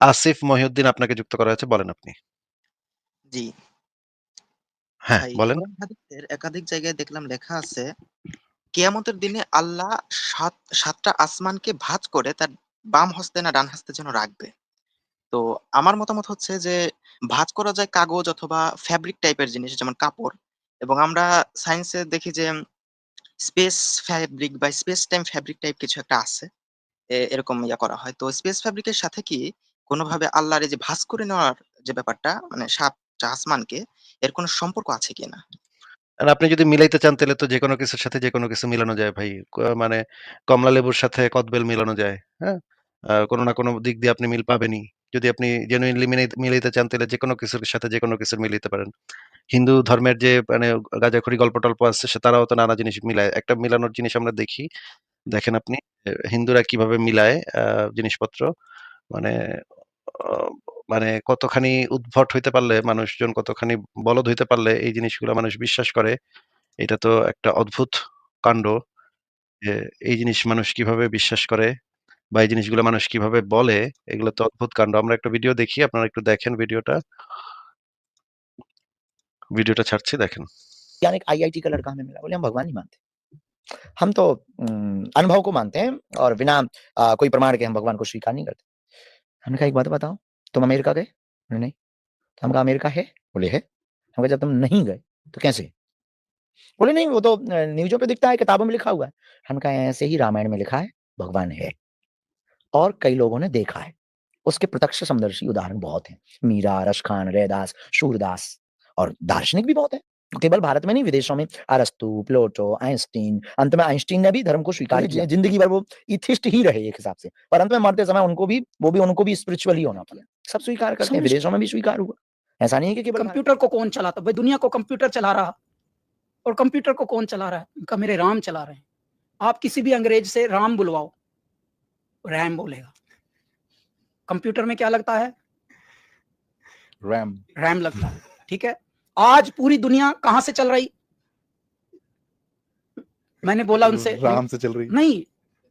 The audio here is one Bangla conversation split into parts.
আসিফ মহিউদ্দিন আপনাকে যুক্ত করা হয়েছে। বলেন আপনি। জি। হ্যাঁ, বলেন। হাদিসের একাধিক জায়গায় দেখলাম লেখা আছে, কেয়ামতের দিনে আল্লাহ সাত ৭ টা আসমানকে ভাঁজ করে তার বাম হস্তে না ডান হস্তে যেন রাখবে। তো আমার মতামত হচ্ছে যে ভাঁজ করা যায় কাগজ অথবা ফ্যাব্রিক টাইপের জিনিস যেমন কাপড় এবং আমরা সায়েন্সে দেখি যে স্পেস ফ্যাব্রিক বা স্পেস টাইম ফ্যাব্রিক টাইপ কিছু একটা আছে। এরকম ইয়া করা হয়। তো স্পেস ফ্যাব্রিকের সাথে কি কোনভাবে আল্লাহর এই যে ভাঁজ করে নেওয়ার যে ব্যাপারটা মানে ৭ টা আসমানকে, এর কোনো সম্পর্ক আছে কিনা? আর আপনি যদি মিলাইতে চান, তাহলে তো যেকোনো কিছুর সাথে যেকোনো কিছু মিলানো যায় ভাই। মানে কমলা লেবুর সাথে কদবেল মিলানো যায়। হ্যাঁ? কোন না কোনো দিক দিয়ে আপনি মিল পাবেনই। যদি আপনি জেনুইনলি মিলাইতে চান, তাহলে যেকোনো কিছুর সাথে যেকোনো কিছু মিলাইতে পারেন। হিন্দু ধর্মের যে মানে গাঁজাখড়ি গল্প-টল্প আছে, সে তারাও তো নানা জিনিস মিলায়। একটা মিলানোর জিনিস আমরা দেখি। দেখেন আপনি হিন্দুরা কীভাবে মিলায় জিনিসপত্র। মানে মানে কতখানি উদ্ভট হইতে পারলে মানুষজন কতখানি বলদ হইতে পারলে এই জিনিসগুলা মানুষ বিশ্বাস করে। এটা তো একটা অদ্ভুত কাণ্ড। যে এই জিনিস মানুষ কিভাবে বিশ্বাস করে বা এই জিনিসগুলো মানুষ কিভাবে বলে এগুলো তো অদ্ভুত কাণ্ড। আমরা একটা ভিডিও দেখি আপনারা একটু দেখেন ভিডিওটা। ভিডিওটা ছাড়ছি দেখেন। वैज्ञानिक आईआईटी का लड़का हमें मिला, बोले हम भगवान नहीं मानते। हम तो उम, अनुभव को मानते हैं और बिना अ, कोई प्रमाण के हम भगवान को स्वीकार नहीं करते। हमने कहा एक बात बताओ, तुम अमेरिका गए? नहीं। तो हम कहा अमेरिका है? बोले है। हम कहा जब तुम नहीं गए तो कैसे? बोले नहीं वो तो न्यूज़ों पे दिखता है, किताबों में लिखा हुआ है। हम कहा ऐसे ही रामायण में लिखा है, भगवान है। और कई लोगों ने देखा है। उसके प्रत्यक्ष समदर्शी उदाहरण बहुत हैं। मीरा, रश खान, रैदास, सूरदास और दार्शनिक भी बहुत हैं। केवल भारत में नहीं विदेशों में। अरस्तू, प्लेटो, आइंस्टीन, अंत में आइंस्टीन ने भी धर्म को स्वीकार किया। ज़िंदगी भर वो इथिस्ट ही रहे एक हिसाब से। पर अंत में मरते समय उनको भी वो भी उनको भी स्पिरिचुअल ही होना पड़ा। सब स्वीकार करते हैं, विदेशों में भी स्वीकार हुआ। ऐसा नहीं है कि केवल कंप्यूटर को कौन चलाता? भाई दुनिया को कंप्यूटर चला रहा। और कंप्यूटर को कौन चला रहा है? उनका मेरे राम चला रहे हैं। आप किसी भी अंग्रेज़ से राम बुलवाओ रैम बोलेगा। कंप्यूटर में क्या लगता है? रैम। रैम लगता है। ठीक है? आज पूरी दुनिया कहाँ से चल रही? मैंने बोला उनसे राम से चल रही। नहीं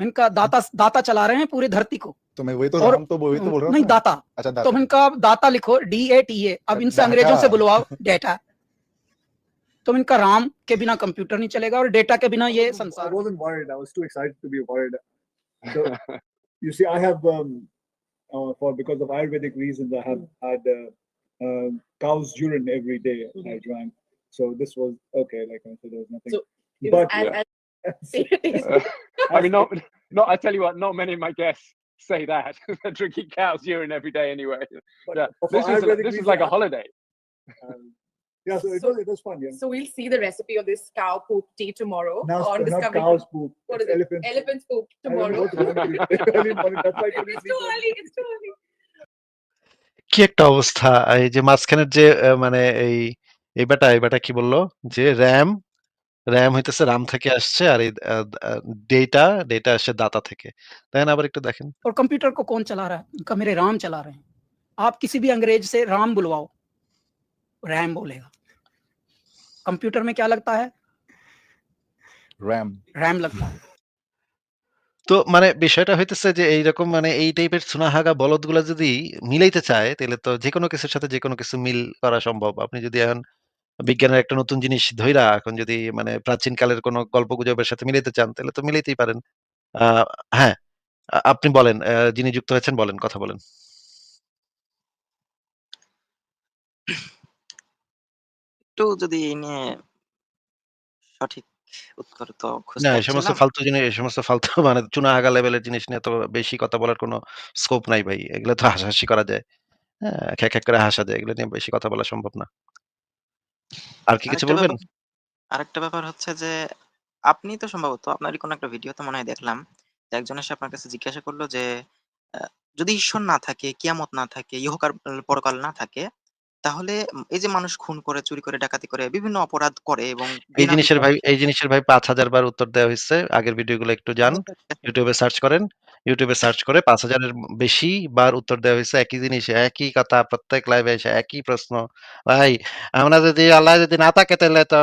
इनका दाता दाता चला रहे हैं पूरी धरती को। तो मैं वही तो और- राम तो वही तो बोल रहा हूँ नहीं दाता। अच्छा तो इनका दाता लिखो डी ए टी ए अब इनसे अंग्रेज़ों से बुलवाओ डेटा। तो इनका राम के बिना कंप्यूटर नहीं चलेगा और डेटा के बिना ये I संसार। wasn't worried. I was too excited to be worried. So, you see, I have, um, uh, for because of Ayurvedic reasons, I have had uh, cow's urine every day I drank. So this was okay. Like I said, there was nothing. So, It was but Yeah. as. I mean, not, not. I tell you what, not many of my guests say that. They're drinking cow's urine every day anyway. but Yeah, for this is a, this is like a holiday. um, yeah, so it was it was fun. Yeah. So we'll see the recipe of this cow poop tea tomorrow Now on it's not Discovery. cow's poop. What it's it? elephant. Elephant's poop I don't know tomorrow. what to do. Early morning, that's why I couldn't it's too early. It's too early. কি একটা অবস্থা! এই যে মাঝখানের যে আ মানে এই এই বেটা, এই বেটা কি বলল? যে র‍্যাম, র‍্যাম হইতেছে রাম থেকে আসছে আর এই আ আ ডেটা, ডেটা আসছে দাতা থেকে। দেখেন আবার একটু দেখেন। और कंप्यूटर को कौन चला रहा है उनका मेरे राम चला रहे हैं आप किसी भी अंग्रेज से राम बुलवाओ रैम बोलेगा कंप्यूटर में क्या लगता है रैम रैम लगता है তো মানে বিষয়টা হইতেছে যে এইরকম মানে এই টাইপের সুনাহাগা বলদগুলা যদি মিলাইতে চায় তাহলে তো যেকোনো কিছুর সাথে যেকোনো কিছু মিল করা সম্ভব। আপনি যদি এখন বিজ্ঞানের একটা নতুন জিনিস ধইরা এখন যদি মানে প্রাচীন কালের কোন গল্পগুজবের সাথে মিলাইতে চান তাহলে তো মিলাইতেই পারেন। আহ, হ্যাঁ, আপনি বলেন আ যিনি যুক্ত হয়েছেন বলেন, কথা বলেন। একটু যদি নিয়ে সঠিক তো না, এই সমস্ত। ফালতু জিনিস এই সমস্ত ফালতু মানে চুনাহাগা লেভেলের জিনিস নিয়ে তো বেশি কথা বলার কোনো স্কোপ নাই ভাই। এগুলো তো হাসাহাসি করা যায়। হ্যাঁ, খ্যাঁক, খ্যাঁক করে হাসা যায়। এগুলো নিয়ে বেশি কথা বলা সম্ভব না। আর কি কিছু আরেকটা বলবেন? ব্যাপার আরেকটা ব্যাপার হচ্ছে যে আপনি তো সম্ভবত আপনারই কোনো একটা ভিডিওতে মনে হয় দেখলাম যে একজন এসে আপনার কাছে জিজ্ঞাসা করল যে আ যদি ঈশ্বর না থাকে, কিয়ামত না থাকে, ইহকাল পরকাল না থাকে তাহলে এই যে মানুষ খুন করে, চুরি করে, ডাকাতি করে, বিভিন্ন অপরাধ করে এবং এই জিনিসের ভাই এই জিনিসের ভাই ৫০০০ বার উত্তর দেওয়া হইছে। আগের ভিডিওগুলো একটু যান। এ সার্চ করেন। এ সার্চ করে ৫০০০ এর বেশি বার উত্তর দেওয়া হইছে একই জিনিস, একই কথা প্রত্যেক লাইভে এসে একই প্রশ্ন। ভাই আমরা যদি আল্লাহ যদি না থাকে তাহলে তো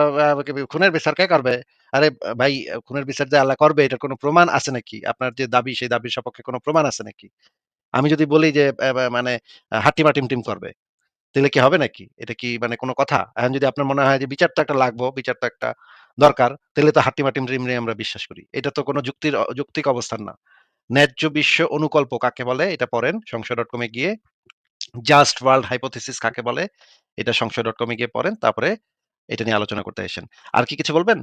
খুনের বিচার কে করবে? আরে ভাই খুনের বিচার যে আল্লাহ করবে এটার কোনো প্রমাণ আছে নাকি? আপনার যে দাবি সেই দাবির সপক্ষে কোনো প্রমাণ আছে নাকি? আমি যদি বলি যে মানে আ হাট্টিমা টিমটিম করবে, তাইলে কি হবে নাকি? এটা কি মানে কোন কথা? এখন যদি আপনার মনে হয় যে বিচার তো একটা লাগবো, বিচার তো একটা দরকার, তাইলে তো হাট্টিমা টিমটিমরে আমরা বিশ্বাস করি। এটা তো কোন যুক্তির যৌক্তিক অবস্থান না। ন্যায্য বিশ্ব অনুকল্প কাকে বলে? এটা পড়েন ডট এ গিয়ে। জাস্ট ওয়ার্লড হাইপোথিসিস কাকে বলে? এটা সংশয়.com এ গিয়ে পড়েন। তারপরে এটা নিয়ে আলোচনা করতে আইসেন। আর কি কিছু বলবেন?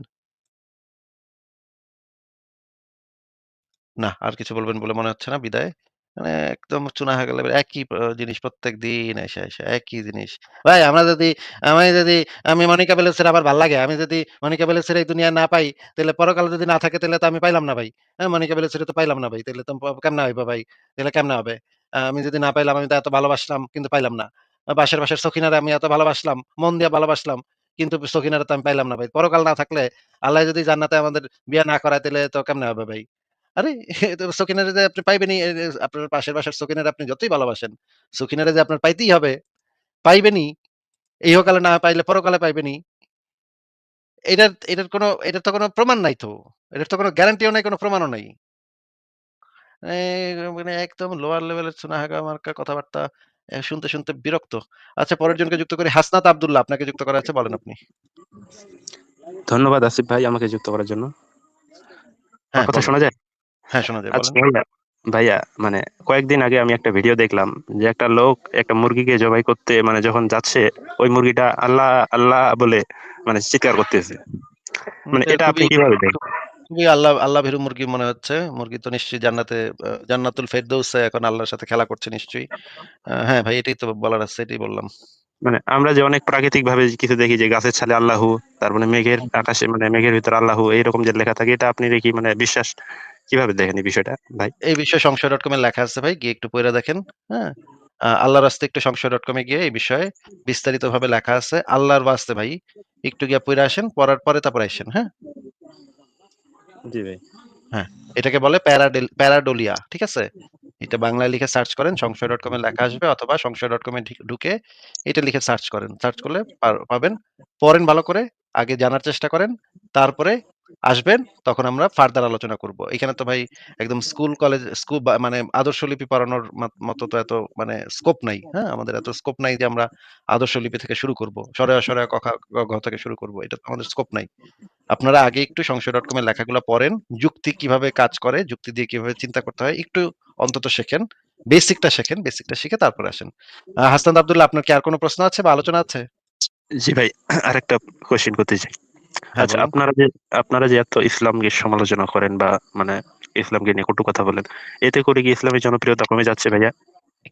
না, আর কিছু বলবেন বলে মনে হচ্ছে না। বিদায়। মানে একদম চুনা হয়ে গেলে একই জিনিস প্রত্যেকদিন এসে আইসা একই জিনিস। ভাই আমরা যদি আমি যদি আমি মনিকা বেলুচের আবার ভালো লাগে। আমি যদি মনিকা বেলুচের এই দুনিয়া না পাই, তাইলে পরকালে যদি না থাকে তাইলে তো আমি পাইলাম না ভাই। হ্যাঁ, মনিকা বেলুচের তো পাইলাম না ভাই। তাহলে তো কেমন কেমনে ভাই? তাহলে কেমন হবে? আমি যদি না পাইলাম, আমি তো এত ভালোবাসলাম কিন্তু পাইলাম না। পাশের, পাশের সখিনারে আমি এত ভালোবাসলাম, মন দিয়া ভালোবাসলাম। কিন্তু সখিনারে তো আমি পাইলাম না ভাই। পরকাল না থাকলে আল্লাহ যদি জান্নাতে আমাদের বিয়া না করায় তাইলে তো কেমনে হবে ভাই? আরে সখিনারে যে আপনি পাইবেনই আপনার পাশের বাসার সখিনারে আপনি যতই ভালোবাসেন, সখিনারে যে আপনার পাইতেই হবে, পাইবেনই। ইহকালে না পাইলে পরকালে পাইবেনই। এটার এটার কোনো এটার তো কোনো প্রমাণ নাই তো। এটার তো কোনো গ্যারান্টিও নাই, কোনো প্রমাণও নাই। মানে একদম লোয়ার লেভেলের চুনাহাগা মার্কা কথাবার্তা শুনতে, শুনতে বিরক্ত। আচ্ছা পরের জনকে যুক্ত করি। হাসনাত আব্দুল্লাহ আপনাকে যুক্ত করা আছে বলেন আপনি। ধন্যবাদ আসিফ ভাই আমাকে যুক্ত করার জন্য। হ্যাঁ, কথা শোনা যায়? হ্যাঁ, শোনা যায় আচ্ছা ভাইয়া, মানে কয়েকদিন আগে আমি একটা ভিডিও দেখলাম যে একটা লোক একটা মুরগিকে জবাই করতে মানে যখন যাচ্ছে ওই মুরগিটা আল্লাহ, আল্লাহ বলে মানে চিৎকার করতেছে। মানে এটা আপনি কীভাবে দেখেন? আল্লাহ আল্লাহ ভীরু মুরগি মনে হচ্ছে। মুরগি তো নিশ্চয়ই জান্নাতে জান্নাতুল ফেরদৌসে এখন আল্লাহর সাথে খেলা করছে নিশ্চয়ই। হ্যাঁ, ভাই এটাই তো বলার আছে, এটাই বললাম। মানে আমরা যে অনেক প্রাকৃতিক ভাবে কিছু দেখি যে গাছের ছালে আল্লাহু, তারপরে মেঘের হুম, হুম। আকাশে মানে মেঘের ভিতরে আল্লাহু এইরকম যে লেখা থাকে এটা আপনি দেখি মানে বিশ্বাস কীভাবে দেখেন এই বিষয়টা ভাই? এই বিষয়ে সংশয়.com এ লেখা আছে ভাই। গিয়ে একটু পইড়া দেখেন। হ্যাঁ? আল্লাহর রাস্তে একটু সংশয়.com এ গিয়ে এই বিষয়ে বিস্তারিত ভাবে লেখা আছে। আল্লাহর ওয়াস্তে ভাই একটু গিয়া পইড়া আসেন। পড়ার পরে তারপর আসেন হ্যাঁ? জি ভাই। হ্যাঁ, এটাকে বলে প্যারাডেল প্যারাডোলিয়া। ঠিক আছে? এটা বাংলায় লিখে সার্চ করেন। সংশয়.com এ লেখা আসবে অথবা সংশয়.com এ ঢি ঢুকে এটা লিখে সার্চ করেন। সার্চ করলে পাবেন। পড়েন ভালো করে। আগে জানার চেষ্টা করেন। তারপরে আসবেন। তখন আমরা ফার্দার আলোচনা করব। এখানে তো ভাই একদম স্কুল, কলেজ স্কু বা মানে আদর্শ লিপি পড়ানোর মতো তো এত মানে স্কোপ নাই। হ্যাঁ? আমাদের এত স্কোপ নাই যে আমরা আদর্শ লিপি থেকে শুরু করব। সরেয়া, সরেয়া ক, খ, গ, থেকে শুরু করব। এটা আমাদের স্কোপ নাই। আপনারা আগে একটু সংশয়.com এর লেখাগুলা পড়েন। যুক্তি কীভাবে কাজ করে, যুক্তি দিয়ে কীভাবে চিন্তা করতে হয় একটু অন্তত শেখেন। বেসিকটা শেখেন। বেসিকটা শিখে তারপরে আসেন। আ হাসনাত আব্দুল্লাহ আপনার কি আর কোনো প্রশ্ন আছে বা আলোচনা আছে? জি ভাই আরেকটা কোয়েশ্চেন করতে চাই। হ্যাঁ, আচ্ছা আপনারা যে আপনারা যে এত ইসলামকে সমালোচনা করেন বা মানে ইসলামকে নিয়ে কটু কথা বলেন, এতে করে কি ইসলামের জনপ্রিয়তা কমে যাচ্ছে ভাইয়া?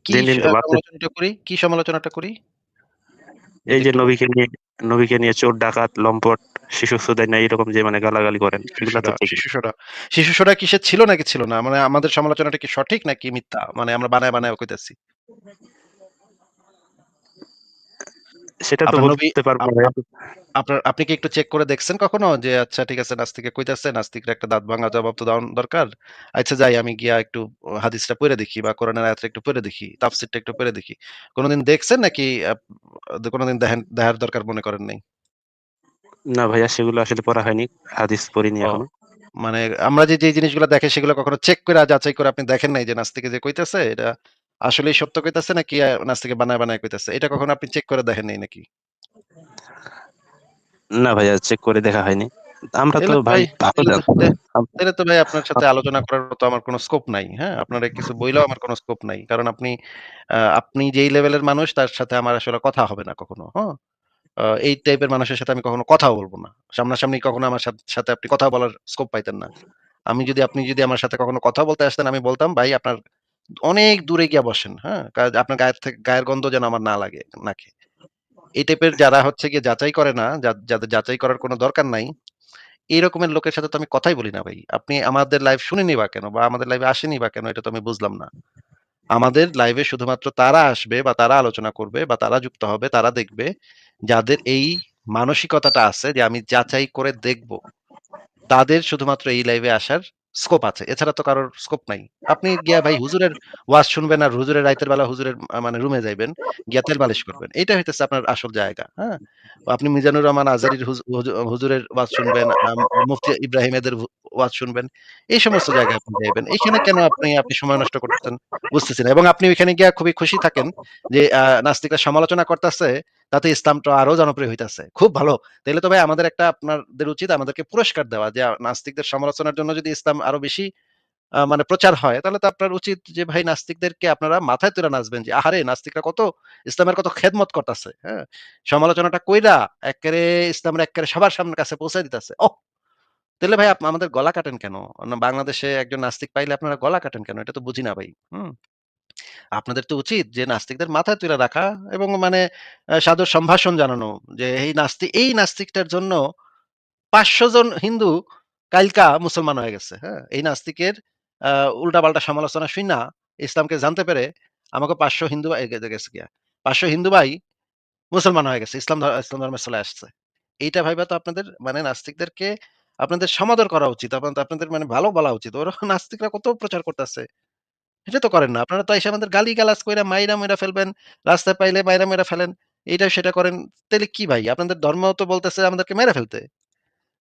দিন, দিন। সমালোচনাটা করি? কি সমালোচনাটা করি? এই যে নবীকে নিয়ে নবীকে নিয়ে চোর, ডাকাত, লম্পট, শিশু সুদাই না এরকম যে মানে গালাগালি করেন এগুলা তো। শিশুসোডা। শিশুসোডা কিসের ছিল নাকি ছিল না? মানে আমাদের সমালোচনাটা কি সঠিক নাকি মিথ্যা? মানে আমরা বানায়, বানায় কইতেছি। সেটা তো বলতে পারব আপনার আপনি কি একটু চেক করে দেখছেন কখনো? যে আচ্ছা ঠিক আছে নাস্তিকে কইতাছে, নাস্তিকের একটা দাঁত ভাঙা জবাব তো দেওয়া দরকার। আচ্ছা যাই আমি গিয়া একটু হাদিসটা পইড়া দেখি বা কোরআনের আয়াতটা একটু পইড়া দেখি, তাফসীরটা একটু পইড়া দেখি। কোনদিন দেখছেন নাকি কোনদিন দেখেন দেখার দরকার মনে করেন নাই? না ভাইয়া সেগুলো আসলে পড়া হয়নি। হাদিস পড়িনি এখনও। মানে আমরা যে, যে জিনিসগুলো দেখে সেগুলো কখনো চেক করে যাচাই করে আপনি দেখেন নাই যে নাস্তিকে যে কইতাছে এটা আসলেই সত্য কইতেছে নাকি নাস্তিকে বানায়, বানায় কইতেছে। এটা কখনো আপনি চেক করে দেখেন নাই নাকি? না ভাইয়া চেক করে দেখা হয়নি। আমরা তো ভাই তাইলে তো ভাই আপনার সাথে আলোচনা করার মতো আমার কোন স্কোপ নাই। হ্যাঁ? আপনারে কিছু বইলেও আমার কোন স্কোপ নাই। কারণ আপনি আপনি যেই লেভেলের মানুষ তার সাথে আমার আসলে কথা হবে না কখনো। হ্যাঁ? এই টাইপের মানুষের সাথে আমি কখনো কথা বলব না। সামনাসামনি কখনো আমার সাথ সাথে আপনি কথা বলার স্কোপ পাইতেন না। আমি যদি আপনি যদি আমার সাথে কখনো কথা বলতে আসতেন আমি বলতাম ভাই আপনার অনেক দূরে গিয়া বসেন। হ্যাঁ? আপনার গায়ের থেকে গায়ের গন্ধ যেন আমার না লাগে নাকে। এই টাইপের যারা হচ্ছে গিয়ে যাচাই করে না, যাদের যাচাই করার কোনো দরকার নাই, এই রকমের লোকের সাথে তো আমি কথাই বলি না ভাই। আপনি আমাদের লাইভ শুনেনই বা কেন? বা আমাদের লাইভে আসেনি বা কেন? এটা তো আমি বুঝলাম না। আমাদের লাইভে শুধুমাত্র তারা আসবে বা তারা আলোচনা করবে বা তারা যুক্ত হবে, তারা দেখবে যাদের এই মানসিকতাটা আছে যে আমি যাচাই করে দেখব। তাদের শুধুমাত্র এই লাইভে আসার স্কোপ আছে। এছাড়া তো কারোর স্কোপ নাই। আপনি গিয়া ভাই হুজুরের ওয়াজ শুনবেন আর হুজুরের রাইতের বেলা হুজুরের মানে রুমে যাইবেন, গিয়া তেল বালিশ করবেন। এটা হইতেছে আপনার আসল জায়গা। হ্যাঁ? আপনি মিজানুর রহমান আজারীর হুজু হুজু হুজুরের ওয়াজ শুনবেন, মুফতি ইব্রাহিম এদের ওয়াজ শুনবেন। এই সমস্ত জায়গায় আপনি যাইবেন। এইখানে কেন আপনি আপনি সময় নষ্ট করতেছেন বুঝতেছি না। এবং আপনি ওইখানে গিয়া খুবই খুশি থাকেন যে নাস্তিকরা সমালোচনা করতাছে, তাতে ইসলামটা আরও জনপ্রিয় হইতাছে। খুব ভালো। তাইলে তো ভাই আমাদের একটা আপনাদের উচিত আমাদেরকে পুরস্কার দেওয়া যে নাস্তিকদের সমালোচনার জন্য যদি ইসলাম আরও বেশি মানে প্রচার হয়, তাহলে তো আপনার উচিত যে ভাই নাস্তিকদেরকে আপনারা মাথায় তুলে নাচবেন যে, আহারে নাস্তিকরা কত ইসলামের কত খেদমত করতাছে। হ্যাঁ? সমালোচনাটা কইরা এক্কেরে ইসলামের এক্কেরে সবার সামনের কাছে পৌঁছে দিতেছে ওহ! তাইলে ভাই আমাদের গলা কাটেন কেন? বাংলাদেশে একজন নাস্তিক পাইলে আপনারা গলা কাটেন কেন? এটা তো বুঝি না ভাই। হুম? আপনাদের তো উচিত যে নাস্তিকদের মাথায় তুলে রাখা এবং মানে সাদর সম্ভাষণ জানানো যে এই নাস্তি, এই নাস্তিকটার জন্য ৫০০ জন হিন্দু কাইলকা মুসলমান হয়ে গেছে। হ্যাঁ? এই নাস্তিকের উল্টাপাল্টা সমালোচনা শুইনা ইসলামকে জানতে পেরে আমাকে ৫০০ হিন্দু গেছে গিয়া। ৫০০ হিন্দু ভাই মুসলমান হয়ে গেছে। ইসলাম ইসলাম ধর্মে চলে আসছে। এইটা ভাইবা তো আপনাদের মানে নাস্তিকদেরকে আপনাদের সমাদর করা উচিত। আপনাদের আপনাদের মানে ভালো বলা উচিত। ওরা নাস্তিকরা কত প্রচার করতাছে। এটা তো করেন না। আপনারা তো আইসা আমাদের গালি-গালাজ কইরা মাইরা মুইরা ফেলবেন। রাস্তায় পাইলে মাইরা মুইরা ফেলেন। এইটা সেটা করেন। তাইলে কি ভাই? আপনাদের ধর্মও তো বলতেছে আমাদেরকে মেরে ফেলতে।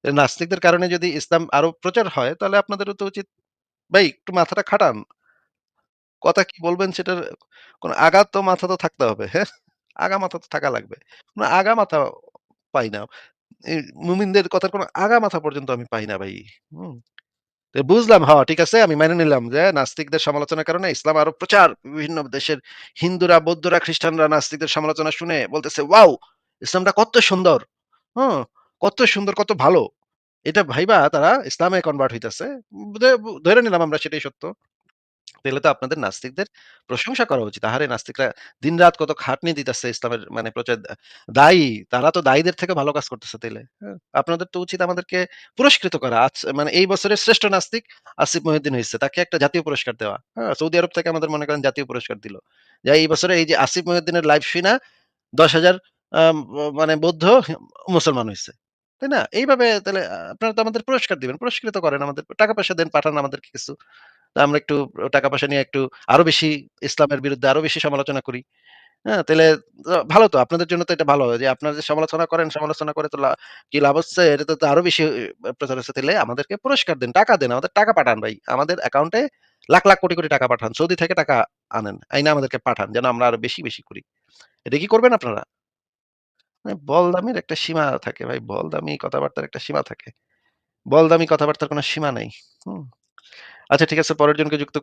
নাস্তিকদের কারণে যদি ইসলাম আরও প্রচার হয়, তাহলে আপনাদেরও তো উচিত ভাই একটু মাথাটা খাটান। কথা কি বলবেন সেটার কোন আগা তো মাথা তো থাকতে হবে। হ্যাঁ? আগা মাথা তো থাকা লাগবে। কোন আগা মাথা পাই না। মুমিনদের কথার কোন আগা মাথা পর্যন্ত আমি পাই না ভাই। হুম? বুঝলাম হ ঠিক আছে আমি মেনে নিলাম যে নাস্তিকদের সমালোচনার কারণে ইসলাম আরও প্রচার বিভিন্ন দেশের হিন্দুরা, বৌদ্ধরা, খ্রিস্টানরা নাস্তিকদের সমালোচনা শুনে বলতেছে, "ওয়াও! ইসলামটা কত সুন্দর। হুম? কত সুন্দর, কত ভালো।" এটা ভাইবা তারা ইসলামে কনভার্ট হইতেছে ধে ধইরা নিলাম আমরা সেটাই সত্য। তাইলে তো আপনাদের নাস্তিকদের প্রশংসা করা উচিত। আহারে নাস্তিকরা দিনরাত কত খাটনি দিতেছে ইসলামের মানে প্রচার দায়ী। তারা তো দায়ীদের থেকে ভালো কাজ করতেছে তাইলে। হ্যাঁ? আপনাদের তো উচিত আমাদেরকে পুরস্কৃত করা। মানে এই বছরের শ্রেষ্ঠ নাস্তিক আসিফ মহিউদ্দিন হইছে। তাকে একটা জাতীয় পুরস্কার দেওয়া। হ্যাঁ? সৌদি আরব থেকে আমাদের মনে করেন জাতীয় পুরস্কার দিল। যে এই বছরে এই যে আসিফ মহিউদ্দিনের লাইভ শুইনা ১০,০০০ আম মানে বৌদ্ধ মুসলমান হইছে। তাই না? এইভাবে তাইলে আ আপনারা তো আমাদের পুরস্কার দিবেন। পুরস্কৃত করেন আমাদের। টাকা-পয়সা দেন, পাঠান আমাদেরকে কিছু। আমরা একটু টাকা-পয়সা নিয়ে একটু আরও বেশি ইসলামের বিরুদ্ধে আরও বেশি সমালোচনা করি। হ্যাঁ? তাহলে ভালো তো। আপনাদের জন্য তো এটা ভালো যে আপনারা যে সমালোচনা করেন, সমালোচনা করে তো কি লাভ হচ্ছে? এটাতে তো আরও বেশি প্রচার হচ্ছে। তাইলে আমাদেরকে পুরস্কার দেন, টাকা দেন। আমাদের টাকা পাঠান ভাই। আমাদের অ্যাকাউন্টে লাখ, লাখ কোটি, কোটি টাকা পাঠান। সৌদি থেকে টাকা আনেন। আইনা আমাদেরকে পাঠান। যেন আমরা আরও বেশি, বেশি করি। এটা কি করবেন আপনারা? মানে বলদামির একটা সীমা থাকে ভাই। বলদামি কথাবার্তার একটা সীমা থাকে। বলদামি কথাবার্তার কোন সীমা নেই হুম? আচ্ছা ঠিক আছে পরের জনকে যুক্ত